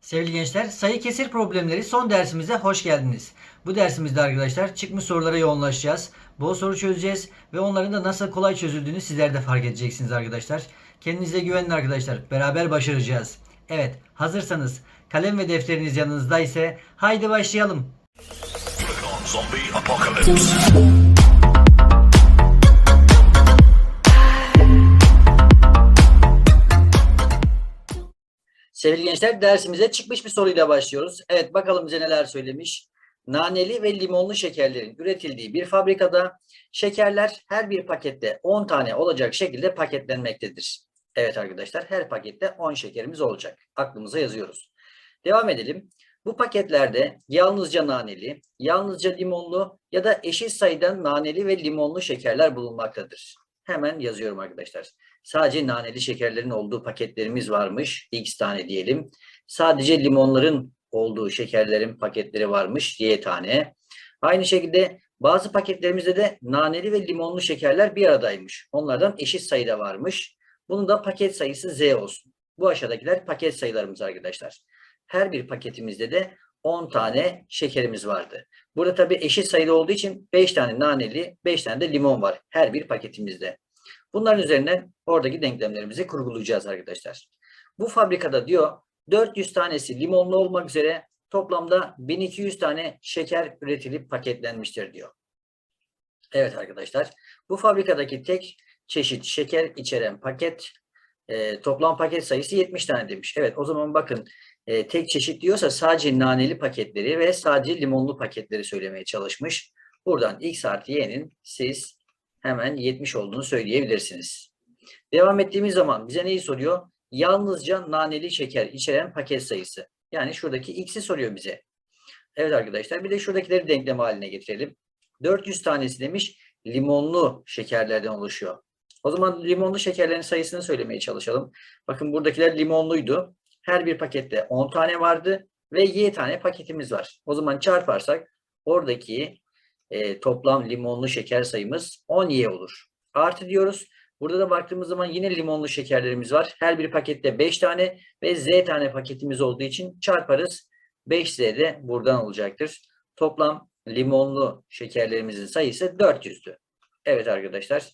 Sevgili gençler, sayı kesir problemleri son dersimize hoş geldiniz. Bu dersimizde arkadaşlar çıkmış sorulara yoğunlaşacağız. Bol soru çözeceğiz ve onların da nasıl kolay çözüldüğünü sizler de fark edeceksiniz arkadaşlar. Kendinize güvenin arkadaşlar. Beraber başaracağız. Evet, hazırsanız kalem ve defteriniz yanınızda ise haydi başlayalım. Sevgili gençler dersimize çıkmış bir soruyla başlıyoruz. Evet bakalım bize neler söylemiş. Naneli ve limonlu şekerlerin üretildiği bir fabrikada şekerler her bir pakette 10 tane olacak şekilde paketlenmektedir. Evet arkadaşlar her pakette 10 şekerimiz olacak. Aklımıza yazıyoruz. Devam edelim. Bu paketlerde yalnızca naneli, yalnızca limonlu ya da eşit sayıda naneli ve limonlu şekerler bulunmaktadır. Hemen yazıyorum arkadaşlar. Sadece naneli şekerlerin olduğu paketlerimiz varmış. X tane diyelim. Sadece limonların olduğu şekerlerin paketleri varmış. Y tane. Aynı şekilde bazı paketlerimizde de naneli ve limonlu şekerler bir aradaymış. Onlardan eşit sayıda varmış. Bunun da paket sayısı Z olsun. Bu aşağıdakiler paket sayılarımız arkadaşlar. Her bir paketimizde de 10 tane şekerimiz vardı. Burada tabii eşit sayıda olduğu için 5 tane naneli, 5 tane de limon var her bir paketimizde. Bunların üzerinden oradaki denklemlerimizi kurgulayacağız arkadaşlar. Bu fabrikada diyor 400 tanesi limonlu olmak üzere toplamda 1200 tane şeker üretilip paketlenmiştir diyor. Evet arkadaşlar bu fabrikadaki tek çeşit şeker içeren paket e, toplam paket sayısı 70 tane demiş. Evet o zaman bakın e, tek çeşit diyorsa sadece naneli paketleri ve sadece limonlu paketleri söylemeye çalışmış. Buradan x artı y'nin siz hemen 70 olduğunu söyleyebilirsiniz. Devam ettiğimiz zaman bize neyi soruyor? Yalnızca naneli şeker içeren paket sayısı. Yani şuradaki x'i soruyor bize. Evet arkadaşlar bir de şuradakileri denklem haline getirelim. 400 tanesi demiş limonlu şekerlerden oluşuyor. O zaman limonlu şekerlerin sayısını söylemeye çalışalım. Bakın buradakiler limonluydu. Her bir pakette 10 tane vardı ve y tane paketimiz var. O zaman çarparsak oradaki e, toplam limonlu şeker sayımız 10y olur. Artı diyoruz. Burada da baktığımız zaman yine limonlu şekerlerimiz var. Her bir pakette 5 tane ve z tane paketimiz olduğu için çarparız. 5z de buradan olacaktır. Toplam limonlu şekerlerimizin sayısı 400'dü. Evet arkadaşlar.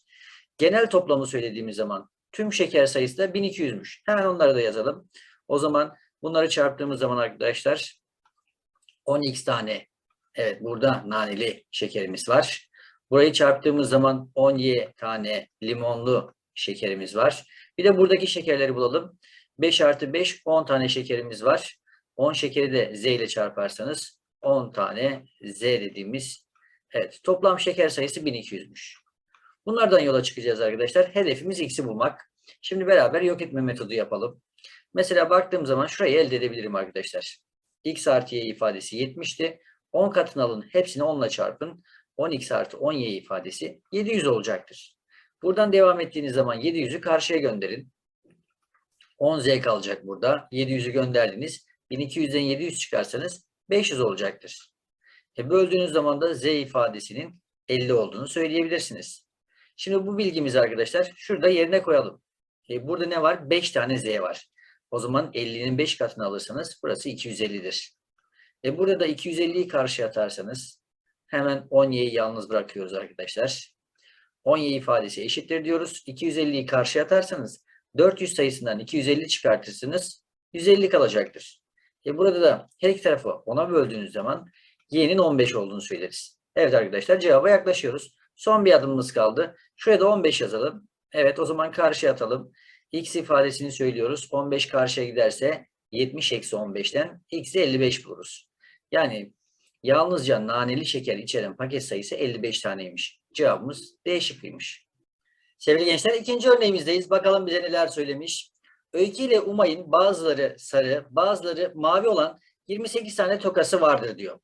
Genel toplamı söylediğimiz zaman tüm şeker sayısı da 1200'müş. Hemen onları da yazalım. O zaman bunları çarptığımız zaman arkadaşlar 10x tane evet burada naneli şekerimiz var. Burayı çarptığımız zaman 10y tane limonlu şekerimiz var. Bir de buradaki şekerleri bulalım. 5 artı 5 10 tane şekerimiz var. 10 şekeri de z ile çarparsanız 10 tane z dediğimiz evet toplam şeker sayısı 1200'müş. Bunlardan yola çıkacağız arkadaşlar. Hedefimiz x'i bulmak. Şimdi beraber yok etme metodu yapalım. Mesela baktığım zaman şurayı elde edebilirim arkadaşlar. x artı y ifadesi 70'ti. 10 katını alın. Hepsini 10 ile çarpın. 10x artı 10y ifadesi 700 olacaktır. Buradan devam ettiğiniz zaman 700'ü karşıya gönderin. 10z kalacak burada. 700'ü gönderdiniz. 1200'den 700 çıkarsanız 500 olacaktır. E böldüğünüz zaman da z ifadesinin 50 olduğunu söyleyebilirsiniz. Şimdi bu bilgimizi arkadaşlar şurada yerine koyalım. E burada ne var? 5 tane z var. O zaman 50'nin 5 katını alırsanız burası 250'dir. E burada da 250'yi karşıya atarsanız hemen 10y'yi yalnız bırakıyoruz arkadaşlar. 10y ifadesi eşittir diyoruz. 250'yi karşıya atarsanız 400 sayısından 250 çıkartırsınız. 150 kalacaktır. E burada da her iki tarafı 10'a böldüğünüz zaman y'nin 15 olduğunu söyleriz. Evet arkadaşlar cevaba yaklaşıyoruz. Son bir adımımız kaldı. Şuraya da 15 yazalım. Evet o zaman karşıya atalım. X ifadesini söylüyoruz. 15 karşıya giderse 70 eksi 15'ten x'i 55 buluruz. Yani yalnızca naneli şeker içeren paket sayısı 55 taneymiş. Cevabımız D şıkkıymış. Sevgili gençler ikinci örneğimizdeyiz. Bakalım bize neler söylemiş. Öykü ile Umay'ın bazıları sarı, bazıları mavi olan 28 tane tokası vardır diyor.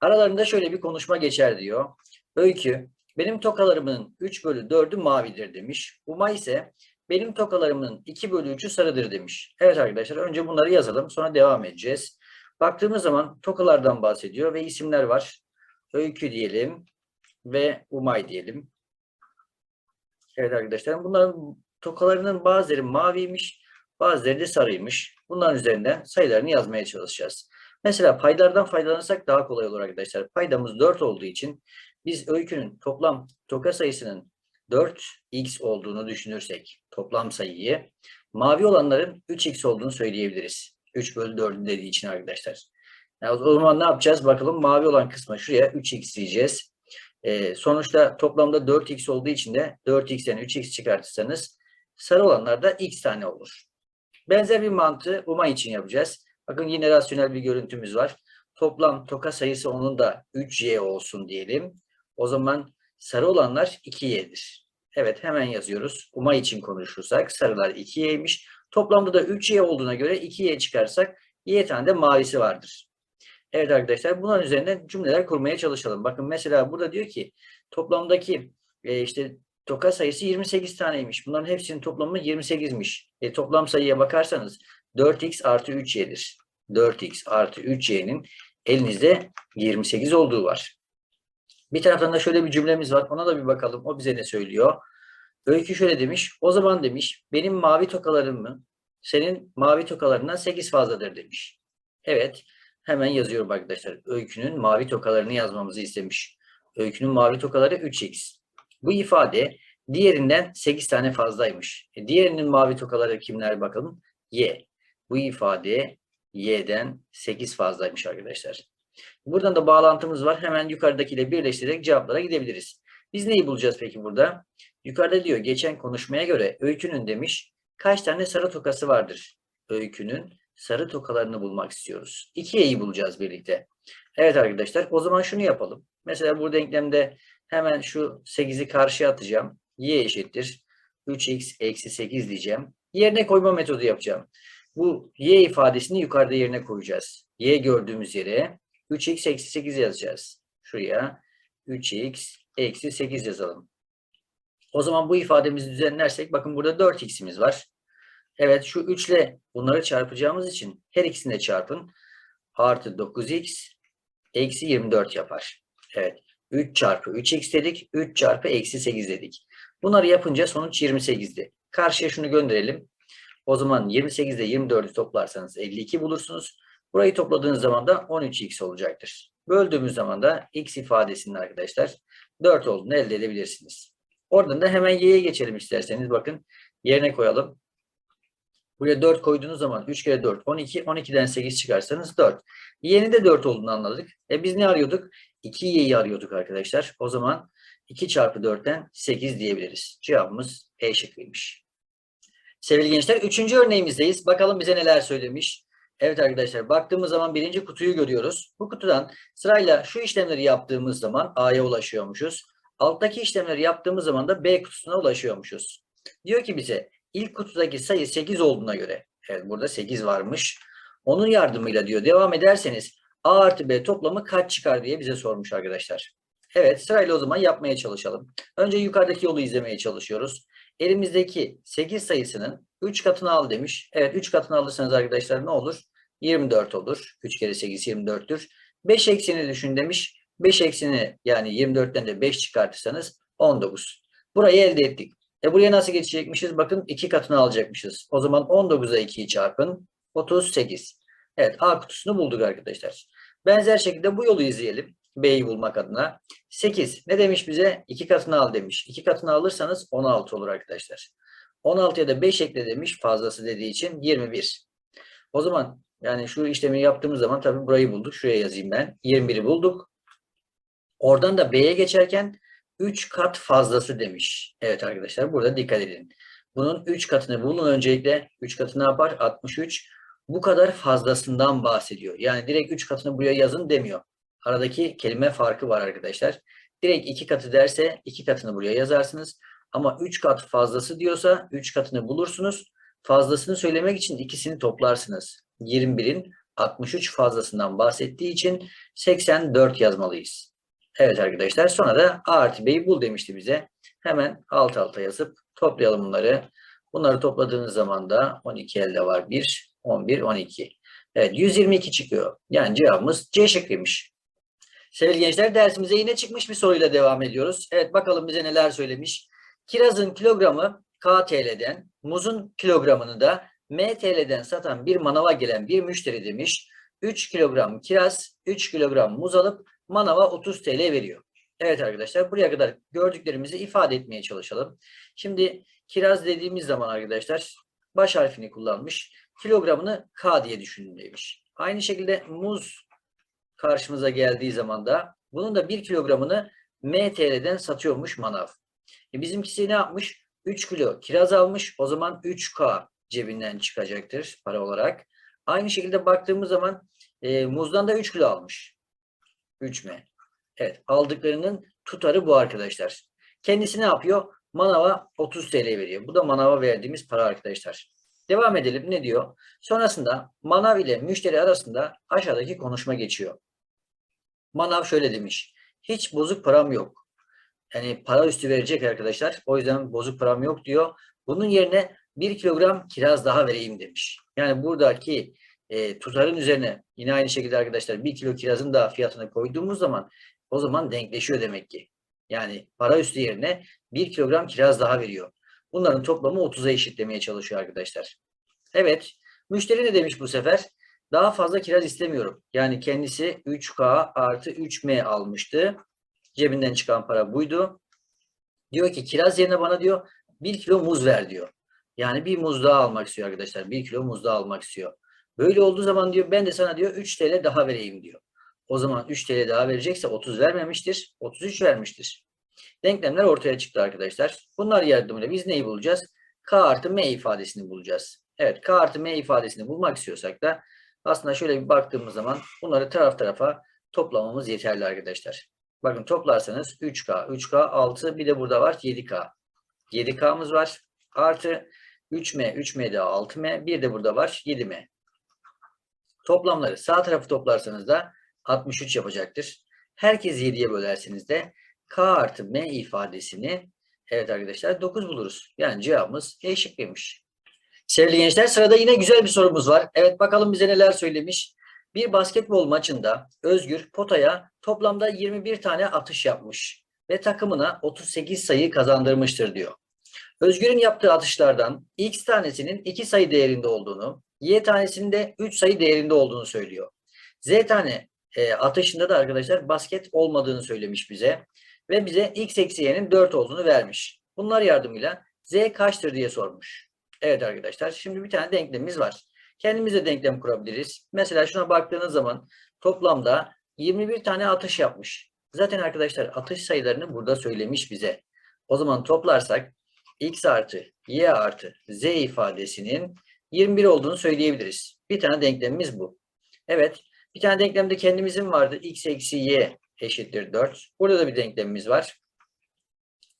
Aralarında şöyle bir konuşma geçer diyor. Öykü, benim tokalarımın 3 bölü 4'ü mavidir demiş. Umay ise benim tokalarımın 2 bölü 3'ü sarıdır demiş. Evet arkadaşlar önce bunları yazalım sonra devam edeceğiz. Baktığımız zaman tokalardan bahsediyor ve isimler var. Öykü diyelim ve Umay diyelim. Evet arkadaşlar bunların tokalarının bazıları maviymiş, Bazıları da sarıymış. Bunların üzerinden sayılarını yazmaya çalışacağız. Mesela paylardan faydalanırsak daha kolay olur arkadaşlar. Paydamız 4 olduğu için biz öykünün toplam toka sayısının 4x olduğunu düşünürsek toplam sayıyı mavi olanların 3x olduğunu söyleyebiliriz. 3 bölü 4'ü dediği için arkadaşlar. Yani o zaman ne yapacağız? Bakalım mavi olan kısma şuraya 3x diyeceğiz. Ee, sonuçta toplamda 4x olduğu için de 4x'ten 3x çıkartırsanız sarı olanlarda x tane olur. Benzer bir mantığı UMA için yapacağız. Bakın yine rasyonel bir görüntümüz var. Toplam toka sayısı onun da 3y olsun diyelim. O zaman sarı olanlar 2y'dir. Evet hemen yazıyoruz. UMA için konuşursak sarılar 2y'ymiş. Toplamda da 3y olduğuna göre 2y çıkarsak y tane de mavisi vardır. Evet arkadaşlar bunların üzerinden cümleler kurmaya çalışalım. Bakın mesela burada diyor ki toplamdaki e, işte toka sayısı 28 taneymiş. Bunların hepsinin toplamı 28'miş. E, toplam sayıya bakarsanız 4x artı 3y'dir. 4x artı 3y'nin elinizde 28 olduğu var. Bir taraftan da şöyle bir cümlemiz var. Ona da bir bakalım. O bize ne söylüyor? Öykü şöyle demiş. O zaman demiş benim mavi tokalarım mı? Senin mavi tokalarından 8 fazladır demiş. Evet. Hemen yazıyorum arkadaşlar. Öykünün mavi tokalarını yazmamızı istemiş. Öykünün mavi tokaları 3x. Bu ifade diğerinden 8 tane fazlaymış. E, diğerinin mavi tokaları kimler bakalım? Y. Bu ifade y'den 8 fazlaymış arkadaşlar. Buradan da bağlantımız var. Hemen yukarıdakiyle birleştirerek cevaplara gidebiliriz. Biz neyi bulacağız peki burada? Yukarıda diyor geçen konuşmaya göre öykünün demiş kaç tane sarı tokası vardır? Öykünün sarı tokalarını bulmak istiyoruz. 2y'yi bulacağız birlikte. Evet arkadaşlar o zaman şunu yapalım. Mesela bu denklemde hemen şu 8'i karşıya atacağım. y eşittir. 3x eksi 8 diyeceğim. Yerine koyma metodu yapacağım. Bu y ifadesini yukarıda yerine koyacağız. y gördüğümüz yere 3x eksi 8 yazacağız. Şuraya 3x eksi 8 yazalım. O zaman bu ifademizi düzenlersek bakın burada 4x'imiz var. Evet şu 3 ile bunları çarpacağımız için her ikisini de çarpın. Artı 9x eksi 24 yapar. Evet 3 çarpı 3x dedik. 3 çarpı eksi 8 dedik. Bunları yapınca sonuç 28'di. Karşıya şunu gönderelim. O zaman 28 ile 24'ü toplarsanız 52 bulursunuz. Burayı topladığınız zaman da 13x olacaktır. Böldüğümüz zaman da x ifadesinin arkadaşlar 4 olduğunu elde edebilirsiniz. Oradan da hemen y'ye geçelim isterseniz. Bakın yerine koyalım. Buraya 4 koyduğunuz zaman 3 kere 4 12. 12'den 8 çıkarsanız 4. Y'nin de 4 olduğunu anladık. E biz ne arıyorduk? 2y'yi arıyorduk arkadaşlar. O zaman 2 çarpı 4'ten 8 diyebiliriz. Cevabımız E şıkkıymış. Sevgili gençler 3. örneğimizdeyiz. Bakalım bize neler söylemiş. Evet arkadaşlar baktığımız zaman birinci kutuyu görüyoruz. Bu kutudan sırayla şu işlemleri yaptığımız zaman A'ya ulaşıyormuşuz. Alttaki işlemleri yaptığımız zaman da B kutusuna ulaşıyormuşuz. Diyor ki bize ilk kutudaki sayı 8 olduğuna göre, evet burada 8 varmış. Onun yardımıyla diyor devam ederseniz A artı B toplamı kaç çıkar diye bize sormuş arkadaşlar. Evet sırayla o zaman yapmaya çalışalım. Önce yukarıdaki yolu izlemeye çalışıyoruz. Elimizdeki 8 sayısının 3 katını al demiş. Evet 3 katını alırsanız arkadaşlar ne olur? 24 olur. 3 kere 8 24'tür. 5 eksini düşün demiş. 5 eksini yani 24'ten de 5 çıkartırsanız 19. Burayı elde ettik. E buraya nasıl geçecekmişiz? Bakın 2 katını alacakmışız. O zaman 19'a 2'yi çarpın. 38. Evet A kutusunu bulduk arkadaşlar. Benzer şekilde bu yolu izleyelim. B'yi bulmak adına. 8. Ne demiş bize? 2 katını al demiş. 2 katını alırsanız 16 olur arkadaşlar. 16'ya da 5 ekle demiş fazlası dediği için 21. O zaman yani şu işlemi yaptığımız zaman tabii burayı bulduk. Şuraya yazayım ben. 21'i bulduk. Oradan da B'ye geçerken 3 kat fazlası demiş. Evet arkadaşlar burada dikkat edin. Bunun 3 katını bulun öncelikle. 3 katı ne yapar? 63. Bu kadar fazlasından bahsediyor. Yani direkt 3 katını buraya yazın demiyor. Aradaki kelime farkı var arkadaşlar. Direkt 2 katı derse 2 katını buraya yazarsınız. Ama 3 kat fazlası diyorsa 3 katını bulursunuz. Fazlasını söylemek için ikisini toplarsınız. 21'in 63 fazlasından bahsettiği için 84 yazmalıyız. Evet arkadaşlar sonra da A artı B'yi bul demişti bize. Hemen alt alta yazıp toplayalım bunları. Bunları topladığınız zaman da 12 elde var 1, 11, 12. Evet 122 çıkıyor. Yani cevabımız C şıkkıymış. Sevgili gençler dersimize yine çıkmış bir soruyla devam ediyoruz. Evet bakalım bize neler söylemiş. Kirazın kilogramı KTL'den, muzun kilogramını da MTL'den satan bir manava gelen bir müşteri demiş. 3 kilogram kiraz, 3 kilogram muz alıp manava 30 TL veriyor. Evet arkadaşlar buraya kadar gördüklerimizi ifade etmeye çalışalım. Şimdi kiraz dediğimiz zaman arkadaşlar baş harfini kullanmış. Kilogramını K diye düşünün. Aynı şekilde muz karşımıza geldiği zaman da bunun da 1 kilogramını MTL'den satıyormuş manav. E bizimkisi ne yapmış? 3 kilo kiraz almış. O zaman 3K cebinden çıkacaktır para olarak. Aynı şekilde baktığımız zaman e, muzdan da 3 kilo almış. 3M. Evet aldıklarının tutarı bu arkadaşlar. Kendisi ne yapıyor? Manava 30 TL veriyor. Bu da manava verdiğimiz para arkadaşlar. Devam edelim. Ne diyor? Sonrasında manav ile müşteri arasında aşağıdaki konuşma geçiyor. Manav şöyle demiş. Hiç bozuk param yok. Yani para üstü verecek arkadaşlar. O yüzden bozuk param yok diyor. Bunun yerine 1 kilogram kiraz daha vereyim demiş. Yani buradaki e, tutarın üzerine yine aynı şekilde arkadaşlar 1 kilo kirazın da fiyatını koyduğumuz zaman o zaman denkleşiyor demek ki. Yani para üstü yerine 1 kilogram kiraz daha veriyor. Bunların toplamı 30'a eşitlemeye çalışıyor arkadaşlar. Evet. Müşteri ne demiş bu sefer? Daha fazla kiraz istemiyorum. Yani kendisi 3K artı 3M almıştı. Cebinden çıkan para buydu. Diyor ki kiraz yerine bana diyor 1 kilo muz ver diyor. Yani bir muz daha almak istiyor arkadaşlar. 1 kilo muz daha almak istiyor. Böyle olduğu zaman diyor ben de sana diyor 3 TL daha vereyim diyor. O zaman 3 TL daha verecekse 30 vermemiştir. 33 vermiştir. Denklemler ortaya çıktı arkadaşlar. Bunlar yardımıyla biz neyi bulacağız? K artı M ifadesini bulacağız. Evet K artı M ifadesini bulmak istiyorsak da aslında şöyle bir baktığımız zaman bunları taraf tarafa toplamamız yeterli arkadaşlar. Bakın toplarsanız 3K, 3K, 6 bir de burada var 7K. 7K'mız var. Artı 3M, 3M de 6M, bir de burada var 7M. Toplamları sağ tarafı toplarsanız da 63 yapacaktır. Herkes 7'ye bölerseniz de K artı M ifadesini evet arkadaşlar 9 buluruz. Yani cevabımız E şıkkıymış. Sevgili gençler sırada yine güzel bir sorumuz var. Evet bakalım bize neler söylemiş. Bir basketbol maçında Özgür potaya toplamda 21 tane atış yapmış ve takımına 38 sayı kazandırmıştır diyor. Özgür'ün yaptığı atışlardan X tanesinin 2 sayı değerinde olduğunu, Y tanesinin de 3 sayı değerinde olduğunu söylüyor. Z tane e, atışında da arkadaşlar basket olmadığını söylemiş bize ve bize X eksi Y'nin 4 olduğunu vermiş. Bunlar yardımıyla Z kaçtır diye sormuş. Evet arkadaşlar şimdi bir tane denklemimiz var. Kendimiz de denklem kurabiliriz. Mesela şuna baktığınız zaman toplamda 21 tane atış yapmış. Zaten arkadaşlar atış sayılarını burada söylemiş bize. O zaman toplarsak x artı y artı z ifadesinin 21 olduğunu söyleyebiliriz. Bir tane denklemimiz bu. Evet. Bir tane denklemde kendimizin vardı. x eksi y eşittir 4. Burada da bir denklemimiz var.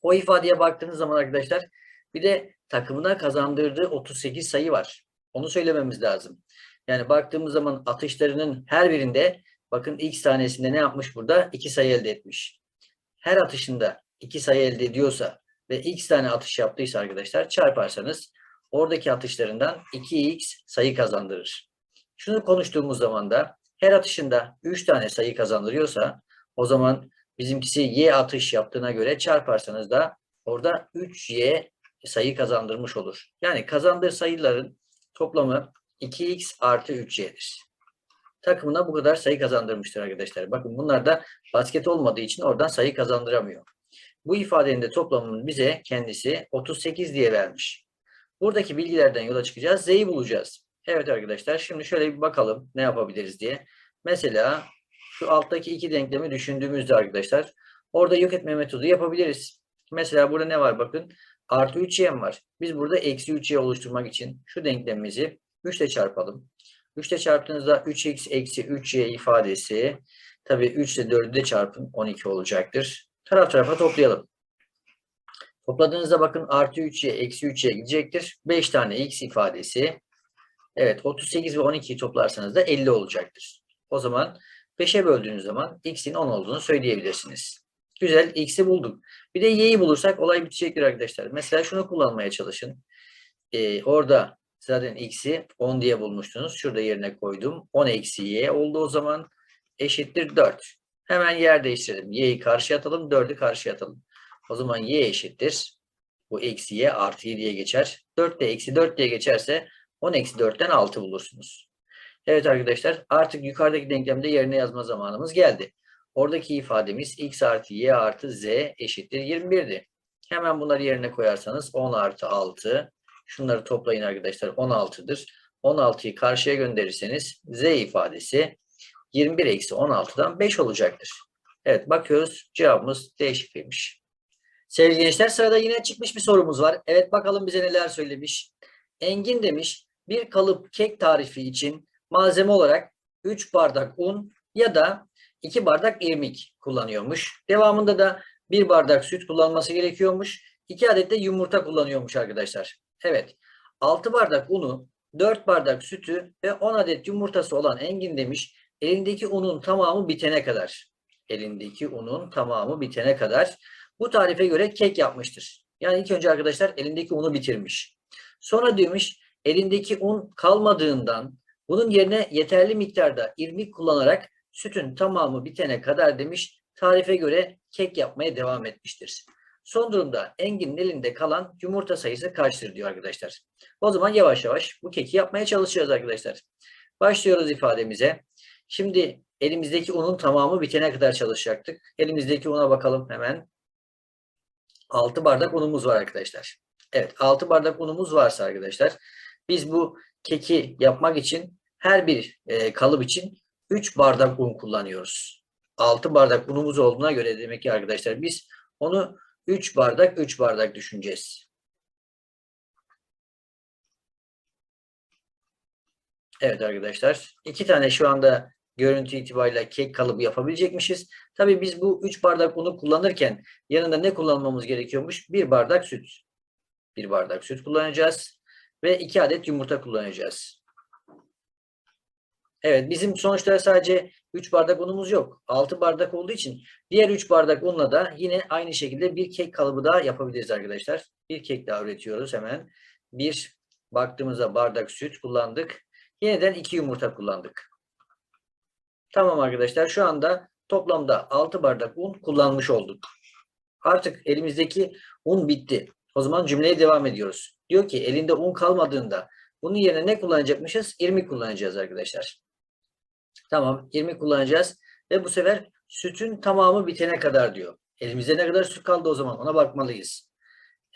O ifadeye baktığınız zaman arkadaşlar bir de takımına kazandırdığı 38 sayı var. Onu söylememiz lazım. Yani baktığımız zaman atışlarının her birinde bakın x tanesinde ne yapmış burada? 2 sayı elde etmiş. Her atışında 2 sayı elde ediyorsa ve x tane atış yaptıysa arkadaşlar çarparsanız oradaki atışlarından 2x sayı kazandırır. Şunu konuştuğumuz zaman da her atışında 3 tane sayı kazandırıyorsa o zaman bizimkisi y atış yaptığına göre çarparsanız da orada 3y sayı kazandırmış olur. Yani kazandığı sayıların toplamı 2x artı 3y'dir. Takımına bu kadar sayı kazandırmıştır arkadaşlar. Bakın bunlar da basket olmadığı için oradan sayı kazandıramıyor. Bu ifadenin de toplamını bize kendisi 38 diye vermiş. Buradaki bilgilerden yola çıkacağız. Z'yi bulacağız. Evet arkadaşlar şimdi şöyle bir bakalım ne yapabiliriz diye. Mesela şu alttaki iki denklemi düşündüğümüzde arkadaşlar orada yok etme metodu yapabiliriz. Mesela burada ne var bakın artı 3y var. Biz burada eksi 3y oluşturmak için şu denklemimizi 3 ile çarpalım. 3 ile çarptığınızda 3x eksi 3y ifadesi tabii 3 ile 4'ü de çarpın 12 olacaktır. Taraf tarafa toplayalım. Topladığınızda bakın artı 3y eksi 3y gidecektir. 5 tane x ifadesi. Evet 38 ve 12'yi toplarsanız da 50 olacaktır. O zaman 5'e böldüğünüz zaman x'in 10 olduğunu söyleyebilirsiniz. Güzel x'i bulduk. Bir de y'yi bulursak olay bitecektir arkadaşlar. Mesela şunu kullanmaya çalışın. Ee, orada zaten x'i 10 diye bulmuştunuz. Şurada yerine koydum. 10 eksi y oldu o zaman. Eşittir 4. Hemen yer değiştirelim. Y'yi karşıya atalım. 4'ü karşıya atalım. O zaman y eşittir. Bu eksi y artı 7'ye geçer. 4 de eksi 4 diye geçerse 10 eksi 4'ten 6 bulursunuz. Evet arkadaşlar artık yukarıdaki denklemde yerine yazma zamanımız geldi. Oradaki ifademiz x artı y artı z eşittir 21'di. Hemen bunları yerine koyarsanız 10 artı 6. Şunları toplayın arkadaşlar 16'dır. 16'yı karşıya gönderirseniz z ifadesi 21 eksi 16'dan 5 olacaktır. Evet bakıyoruz cevabımız D şıkkıymış. Sevgili gençler sırada yine çıkmış bir sorumuz var. Evet bakalım bize neler söylemiş. Engin demiş bir kalıp kek tarifi için malzeme olarak 3 bardak un ya da 2 bardak irmik kullanıyormuş. Devamında da 1 bardak süt kullanması gerekiyormuş. 2 adet de yumurta kullanıyormuş arkadaşlar. Evet 6 bardak unu, 4 bardak sütü ve 10 adet yumurtası olan Engin demiş elindeki unun tamamı bitene kadar elindeki unun tamamı bitene kadar bu tarife göre kek yapmıştır. Yani ilk önce arkadaşlar elindeki unu bitirmiş. Sonra demiş elindeki un kalmadığından bunun yerine yeterli miktarda irmik kullanarak sütün tamamı bitene kadar demiş tarife göre kek yapmaya devam etmiştir. Son durumda Engin'in elinde kalan yumurta sayısı kaçtır diyor arkadaşlar. O zaman yavaş yavaş bu keki yapmaya çalışacağız arkadaşlar. Başlıyoruz ifademize. Şimdi elimizdeki unun tamamı bitene kadar çalışacaktık. Elimizdeki una bakalım hemen. 6 bardak unumuz var arkadaşlar. Evet 6 bardak unumuz varsa arkadaşlar biz bu keki yapmak için her bir e, kalıp için 3 bardak un kullanıyoruz. 6 bardak unumuz olduğuna göre demek ki arkadaşlar biz onu 3 bardak 3 bardak düşüneceğiz. Evet arkadaşlar. iki tane şu anda görüntü itibariyle kek kalıbı yapabilecekmişiz. Tabii biz bu 3 bardak unu kullanırken yanında ne kullanmamız gerekiyormuş? 1 bardak süt. 1 bardak süt kullanacağız. Ve 2 adet yumurta kullanacağız. Evet bizim sonuçta sadece 3 bardak unumuz yok. 6 bardak olduğu için diğer 3 bardak unla da yine aynı şekilde bir kek kalıbı daha yapabiliriz arkadaşlar. Bir kek daha üretiyoruz hemen. Bir baktığımızda bardak süt kullandık. Yeniden 2 yumurta kullandık. Tamam arkadaşlar şu anda toplamda 6 bardak un kullanmış olduk. Artık elimizdeki un bitti. O zaman cümleye devam ediyoruz. Diyor ki elinde un kalmadığında bunun yerine ne kullanacakmışız? İrmik kullanacağız arkadaşlar. Tamam irmik kullanacağız ve bu sefer sütün tamamı bitene kadar diyor. Elimizde ne kadar süt kaldı o zaman ona bakmalıyız.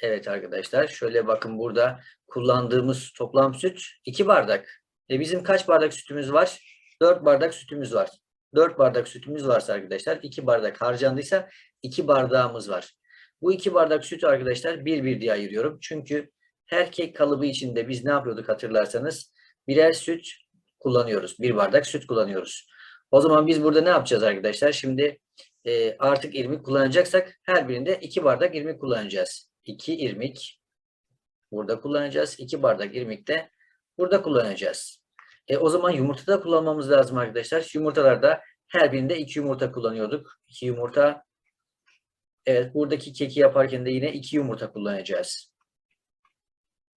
Evet arkadaşlar şöyle bakın burada kullandığımız toplam süt 2 bardak. E bizim kaç bardak sütümüz var? 4 bardak sütümüz var. 4 bardak sütümüz varsa arkadaşlar 2 bardak harcandıysa 2 bardağımız var. Bu 2 bardak sütü arkadaşlar bir bir diye ayırıyorum. Çünkü her kek kalıbı içinde biz ne yapıyorduk hatırlarsanız birer süt kullanıyoruz. Bir bardak süt kullanıyoruz. O zaman biz burada ne yapacağız arkadaşlar? Şimdi e, artık irmik kullanacaksak her birinde 2 bardak irmik kullanacağız. 2 irmik burada kullanacağız. 2 bardak irmik de burada kullanacağız. E, o zaman yumurta da kullanmamız lazım arkadaşlar. Yumurtalarda her birinde 2 yumurta kullanıyorduk. 2 yumurta. Evet buradaki keki yaparken de yine 2 yumurta kullanacağız.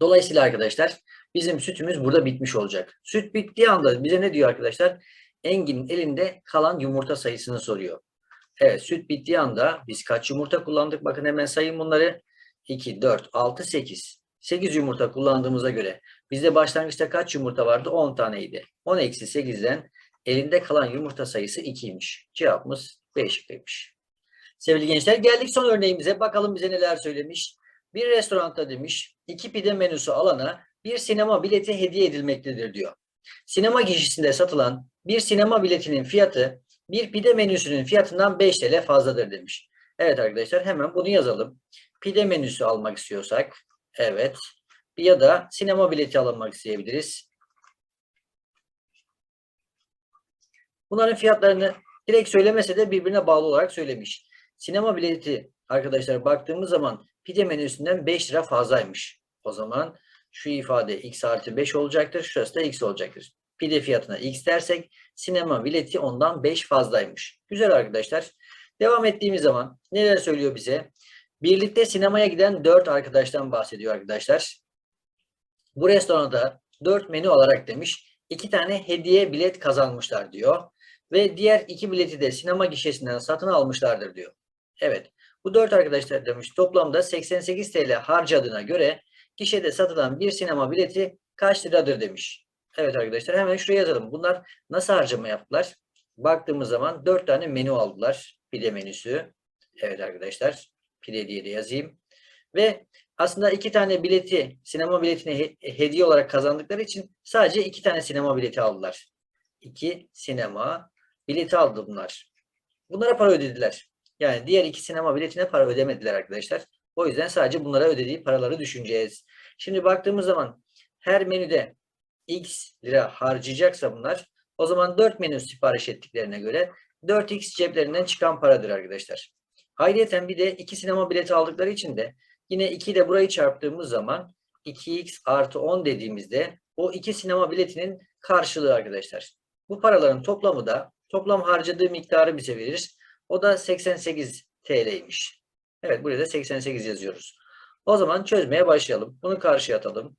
Dolayısıyla arkadaşlar bizim sütümüz burada bitmiş olacak. Süt bittiği anda bize ne diyor arkadaşlar? Engin'in elinde kalan yumurta sayısını soruyor. Evet süt bittiği anda biz kaç yumurta kullandık? Bakın hemen sayın bunları. 2, 4, 6, 8. 8 yumurta kullandığımıza göre bizde başlangıçta kaç yumurta vardı? 10 taneydi. 10 eksi 8'den elinde kalan yumurta sayısı 2'ymiş. Cevabımız B şıkkıymış. Sevgili gençler geldik son örneğimize. Bakalım bize neler söylemiş. Bir restoranda demiş iki pide menüsü alana bir sinema bileti hediye edilmektedir diyor. Sinema gişesinde satılan bir sinema biletinin fiyatı bir pide menüsünün fiyatından 5 TL fazladır demiş. Evet arkadaşlar hemen bunu yazalım. Pide menüsü almak istiyorsak evet ya da sinema bileti almak isteyebiliriz. Bunların fiyatlarını direkt söylemese de birbirine bağlı olarak söylemiş. Sinema bileti arkadaşlar baktığımız zaman pide menüsünden 5 lira fazlaymış. O zaman şu ifade x artı 5 olacaktır. Şurası da x olacaktır. Pide fiyatına x dersek sinema bileti ondan 5 fazlaymış. Güzel arkadaşlar. Devam ettiğimiz zaman neler söylüyor bize? Birlikte sinemaya giden 4 arkadaştan bahsediyor arkadaşlar. Bu restoranda 4 menü alarak demiş 2 tane hediye bilet kazanmışlar diyor. Ve diğer 2 bileti de sinema gişesinden satın almışlardır diyor. Evet. Bu 4 arkadaşlar demiş toplamda 88 TL harcadığına göre gişede satılan bir sinema bileti kaç liradır demiş. Evet arkadaşlar hemen şuraya yazalım. Bunlar nasıl harcama yaptılar? Baktığımız zaman 4 tane menü aldılar. Pide menüsü. Evet arkadaşlar pide diye de yazayım. Ve aslında iki tane bileti, sinema biletini he- hediye olarak kazandıkları için sadece iki tane sinema bileti aldılar. İki sinema bileti aldı bunlar. Bunlara para ödediler. Yani diğer iki sinema biletine para ödemediler arkadaşlar. O yüzden sadece bunlara ödediği paraları düşüneceğiz. Şimdi baktığımız zaman her menüde x lira harcayacaksa bunlar o zaman 4 menü sipariş ettiklerine göre 4x ceplerinden çıkan paradır arkadaşlar. Ayrıca bir de iki sinema bileti aldıkları için de yine 2 ile burayı çarptığımız zaman 2x artı 10 dediğimizde o iki sinema biletinin karşılığı arkadaşlar. Bu paraların toplamı da toplam harcadığı miktarı bize verir. O da 88 TL'ymiş. Evet buraya da 88 yazıyoruz. O zaman çözmeye başlayalım. Bunu karşıya atalım.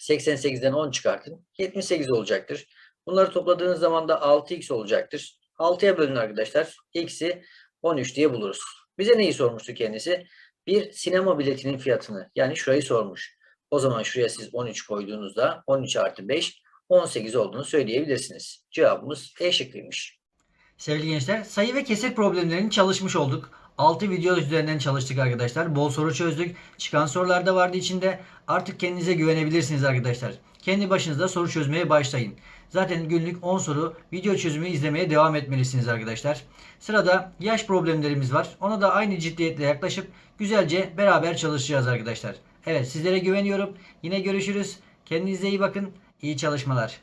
88'den 10 çıkartın. 78 olacaktır. Bunları topladığınız zaman da 6x olacaktır. 6'ya bölün arkadaşlar. X'i 13 diye buluruz. Bize neyi sormuştu kendisi? Bir sinema biletinin fiyatını. Yani şurayı sormuş. O zaman şuraya siz 13 koyduğunuzda 13 artı 5 18 olduğunu söyleyebilirsiniz. Cevabımız E şıkkıymış. Sevgili gençler, sayı ve kesir problemlerini çalışmış olduk. 6 video üzerinden çalıştık arkadaşlar. Bol soru çözdük. Çıkan sorular da vardı içinde. Artık kendinize güvenebilirsiniz arkadaşlar. Kendi başınızda soru çözmeye başlayın. Zaten günlük 10 soru video çözümü izlemeye devam etmelisiniz arkadaşlar. Sırada yaş problemlerimiz var. Ona da aynı ciddiyetle yaklaşıp güzelce beraber çalışacağız arkadaşlar. Evet sizlere güveniyorum. Yine görüşürüz. Kendinize iyi bakın. İyi çalışmalar.